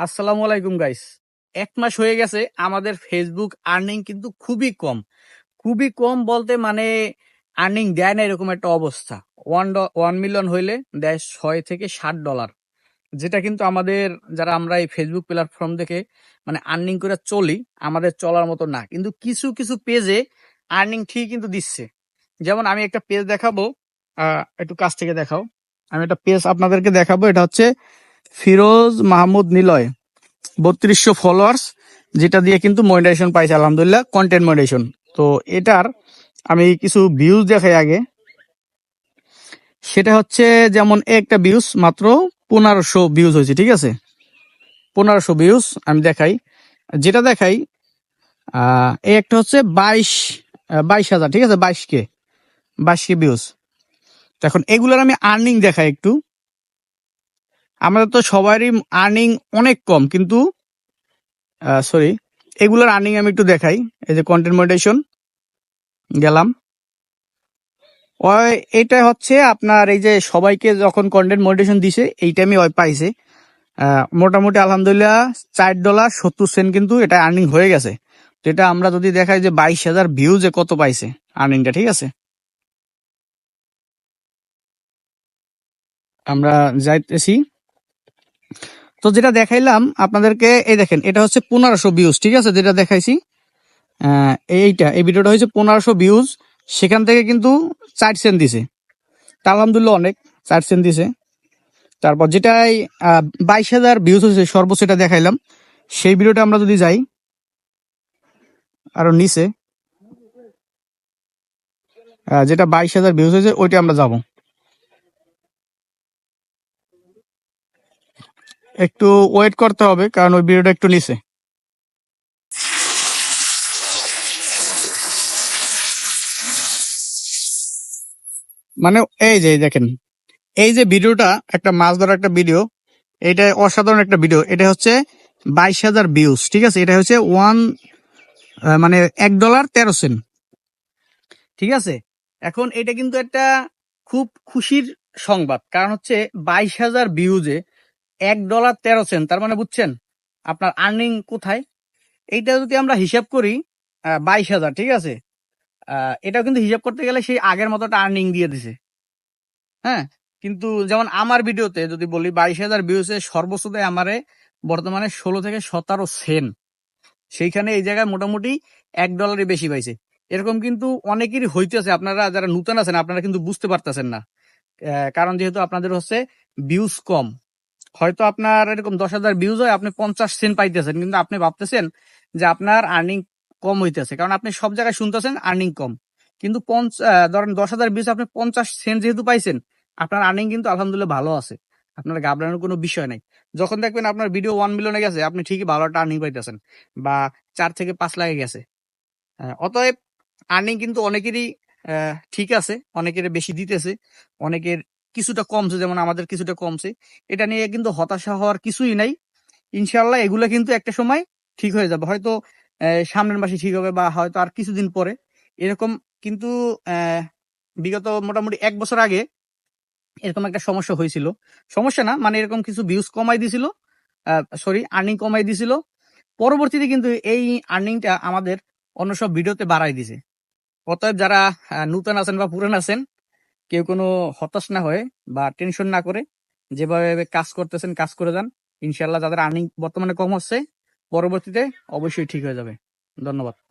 আসসালামু আলাইকুম গাইস এক মাস হয়ে গেছে, আমাদের ফেসবুক আর্নিং কিন্তু খুবই কম। খুবই কম বলতে মানে আর্নিং দেয় না এরকম একটা অবস্থা। ওয়ান ওয়ান মিলিয়ন হইলে দেয় ছয় থেকে ষাট ডলার যেটা কিন্তু আমাদের, যারা আমরা এই ফেসবুক প্ল্যাটফর্ম দেখে মানে আর্নিং করে চলি, আমাদের চলার মতো না। কিন্তু কিছু কিছু পেজে আর্নিং ঠিক কিন্তু দিচ্ছে। যেমন আমি একটা পেজ দেখাবো একটু কাছ থেকে দেখাও। আমি একটা পেজ আপনাদেরকে দেখাবো, এটা হচ্ছে ফিরোজ মাহমুদ নিলয়, বত্রিশশো ফলোয়ার্স যেটা দিয়ে কিন্তু মনিটাইজেশন পাইছে, আলহামদুলিল্লাহ কন্টেন্ট মনিটাইজেশন তো এটার আমি কিছু ভিউজ দেখাই আগে। সেটা হচ্ছে যেমন একটা ভিউজ মাত্র পনেরোশো ভিউজ হয়েছে, ঠিক আছে? পনেরোশো ভিউজ আমি দেখাই। যেটা দেখাই এই একটা হচ্ছে বাইশ বাইশ হাজার, ঠিক আছে? বাইশ কে বাইশ কে ভিউজ এখন এগুলোর আমি আর্নিং দেখাই একটু। আমাদের তো সবারই আর্নিং অনেক কম, কিন্তু সরি এগুলোর আর্নিং আমি একটু দেখাই। এই যে কন্টেন্ট মনিটাইজেশন গেলাম। ওই, এটা হচ্ছে আপনার এই যে সবাইকে যখন কন্টেন্ট মনিটাইজেশন দিছে, এই টাইমে ওই পাইছে। মোটামুটি আলহামদুলিল্লাহ চার ডলার সত্তর সেন্ট কিন্তু এটা আর্নিং হয়ে গেছে। তো এটা আমরা যদি দেখাই যে বাইশ হাজার ভিউজে কত পাইছে আর্নিংটা ঠিক আছে? আমরা যাইতেছি। তো যেটা দেখাইলাম, আপনাদেরকে, এই দেখেন, এটা হচ্ছে পনেরোশো ভিউজ ঠিক আছে, যেটা দেখাইছি। এইটা, এই ভিডিওটা হচ্ছে পনেরোশো ভিউজ সেখান থেকে কিন্তু চার সেন্ট দিছে। তা আলহামদুলিল্লাহ অনেক, চার সেন্ট দিছে। তারপর যেটাই বাইশ হাজার ভিউজ হয়েছে, সর্বোচ্চ এটা দেখাইলাম। সেই ভিডিওটা আমরা যদি যাই, আরও নিচে যেটা বাইশ হাজার ভিউজ হয়েছে, ওইটা আমরা যাব। একটু ওয়েট করতে হবে, কারণ ওই ভিডিওটা একটু নিচে। মানে এই যে দেখেন, এই যে ভিডিওটা একটা মাছ ধরার একটা ভিডিও এটা অসাধারণ একটা ভিডিও এটা হচ্ছে বাইশ হাজার ভিউজ ঠিক আছে? এটা হচ্ছে ওয়ান মানে এক ডলার তেরো সেন্ট ঠিক আছে? এখন এটা কিন্তু একটা খুব খুশির সংবাদ, কারণ হচ্ছে বাইশ হাজার ভিউজে এক ডলার তেরো সেন্ট তার মানে বুঝছেন আপনার আর্নিং কোথায়? এইটা যদি আমরা হিসাব করি বাইশ হাজার, ঠিক আছে? এটাও কিন্তু হিসাব করতে গেলে সেই আগের মতো আর্নিং দিয়ে দিছে। হ্যাঁ? কিন্তু যেমন আমার ভিডিওতে যদি বলি, বাইশ হাজার ভিউসে সর্বোচ্চ দেয় আমারে বর্তমানে ষোলো থেকে সতেরো সেন সেইখানে এই জায়গায় মোটামুটি এক ডলারই বেশি পাইছে। এরকম কিন্তু অনেকেরই হইতেছে। আপনারা যারা নতুন আছেন, আপনারা কিন্তু বুঝতে পারতেছেন না। কারণ যেহেতু আপনাদের হচ্ছে ভিউজ কম। হয়তো আপনার এরকম দশ হাজার ভিউজ হয়, আপনি পঞ্চাশ সেন্ট পাইতেছেন। কিন্তু আপনি ভাবতেছেন যে আপনার আর্নিং কম হইতেছে। কারণ আপনি সব জায়গায় শুনতেছেন আর্নিং কম। কিন্তু ধরেন দশ হাজার ভিউজ আপনি পঞ্চাশ সেন্ট যেহেতু পাইছেন, আপনার আর্নিং কিন্তু আলহামদুলিল্লাহ ভালো আছে। আপনার ঘাবড়ানোর কোনো বিষয় নাই। যখন দেখবেন আপনার ভিডিও ওয়ান মিলিয়নে গেছে, আপনি ঠিকই ভালো একটা আর্নিং পাইতেছেন। বা চার থেকে পাঁচ লাখে গেছে। অতএব আর্নিং কিন্তু অনেকেরই ঠিক আছে, অনেকের বেশি দিতেছে, অনেকের কিছুটা কমছে, যেমন আমাদের কিছুটা কমছে। এটা নিয়ে কিন্তু হতাশা হওয়ার কিছুই নাই। ইনশাল্লাহ এগুলো কিন্তু একটা সময় ঠিক হয়ে যাবে। হয়তো সামনের মাসে ঠিক হবে বা হয়তো আর কিছুদিন পরে। এরকম কিন্তু বিগত মোটামুটি এক বছর আগে এরকম একটা সমস্যা হয়েছিল। সমস্যা না মানে এরকম কিছু ভিউজ কমাই দিছিল সরি আর্নিং কমাই দিছিল। পরবর্তীতে কিন্তু এই আর্নিংটা আমাদের অন্য সব ভিডিওতে বাড়াই দিছে। অতএব যারা নূতন আছেন বা পুরান আছেন কেউ কোনো হতাশ না হয়ে বা টেনশন না করে যেভাবে কাজ করতেছেন কাজ করে যান। ইনশাল্লাহ যাদের আর্নিং বর্তমানে কম হচ্ছে, পরবর্তীতে অবশ্যই ঠিক হয়ে যাবে। ধন্যবাদ।